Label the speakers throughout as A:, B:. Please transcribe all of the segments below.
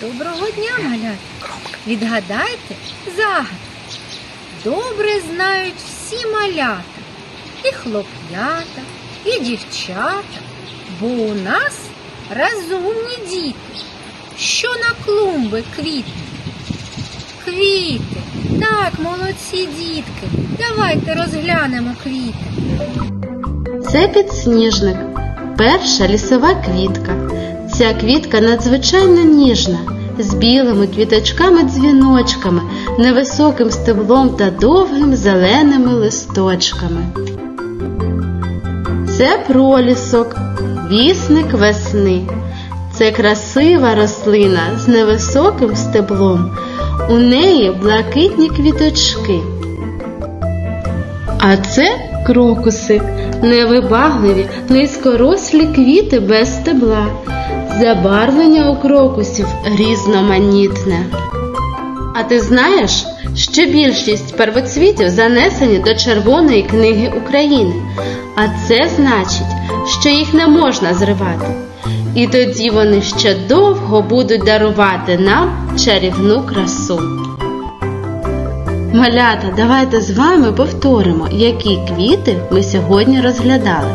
A: Доброго дня, малята! Відгадайте загадку. Добре знають всі малята, і хлоп'ята, і дівчата, бо у нас розумні діти. Що на клумби квітне? Квіти. Так, молодці дітки. Давайте розглянемо квіти.
B: Це підсніжник, перша лісова квітка. Ця квітка надзвичайно ніжна, з білими квіточками-дзвіночками, невисоким стеблом та довгим зеленими листочками. Це пролісок, вісник весни. Це красива рослина з невисоким стеблом. У неї блакитні квіточки. А це крокуси, невибагливі, низькорослі квіти без стебла. Забарвлення у крокусів різноманітне. А ти знаєш, що більшість первоцвітів занесені до Червоної книги України, а це значить, що їх не можна зривати. І тоді вони ще довго будуть дарувати нам чарівну красу. Малята, давайте з вами повторимо, які квіти ми сьогодні розглядали.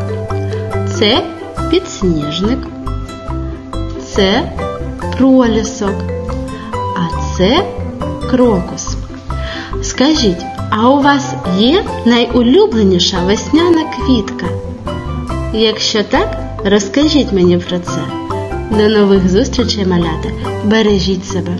B: Це підсніжник, це пролісок, а це крокус. Скажіть, а у вас є найулюбленіша весняна квітка? Якщо так, розкажіть мені про це. До нових зустрічей, малята. Бережіть себе.